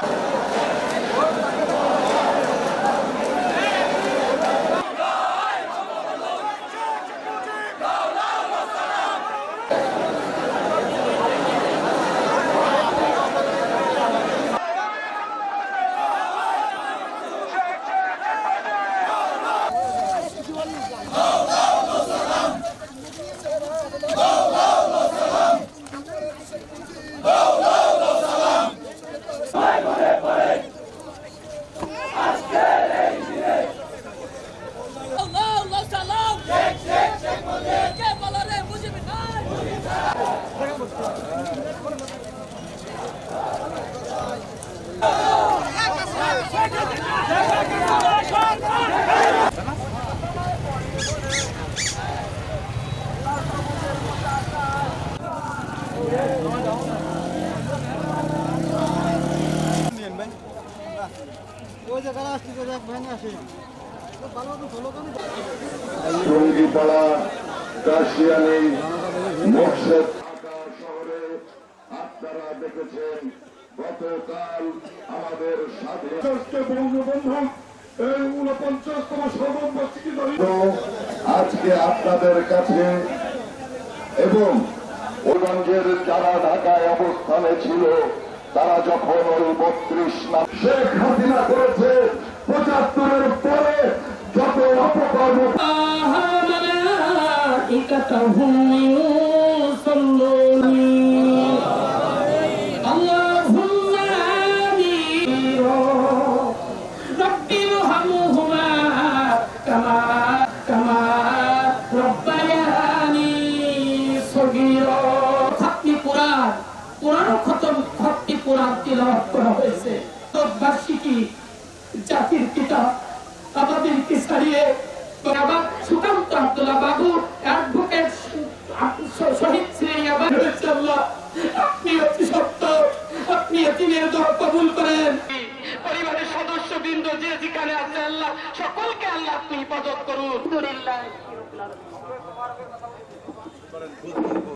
Bye. ওই যে যারা আসছে যারা ভেঙে আসে ভালো মতো হলো কেন টঙ্গিপাড়া কাশিয়ানি মকসদ শহরে আপনারা দেখেছেন গতকাল আমাদের স্বাধীন বঙ্গবন্ধু এই উনপঞ্চাশতম সর্ববার্ষিকী আজকে আপনাদের কাছে এবং ওগঞ্জের যারা ঢাকায় অবস্থানে ছিল তারা যখন ওই বত্রিশ নাম শেখ হাসিনা করেছে পঁচাত্তরের পরে যত অপকর্ম খতম তিলাওয়াত করা হয়েছে। জাতির পিতা আমাদেরকে ছাড়িয়ে আপনি অতি সত্য, আপনি এতিমের করেন। পরিবারের সদস্য বৃন্দ যে যেখানে আল্লাহ সকলকে আল্লাহ আপনি হিফাজত করুন।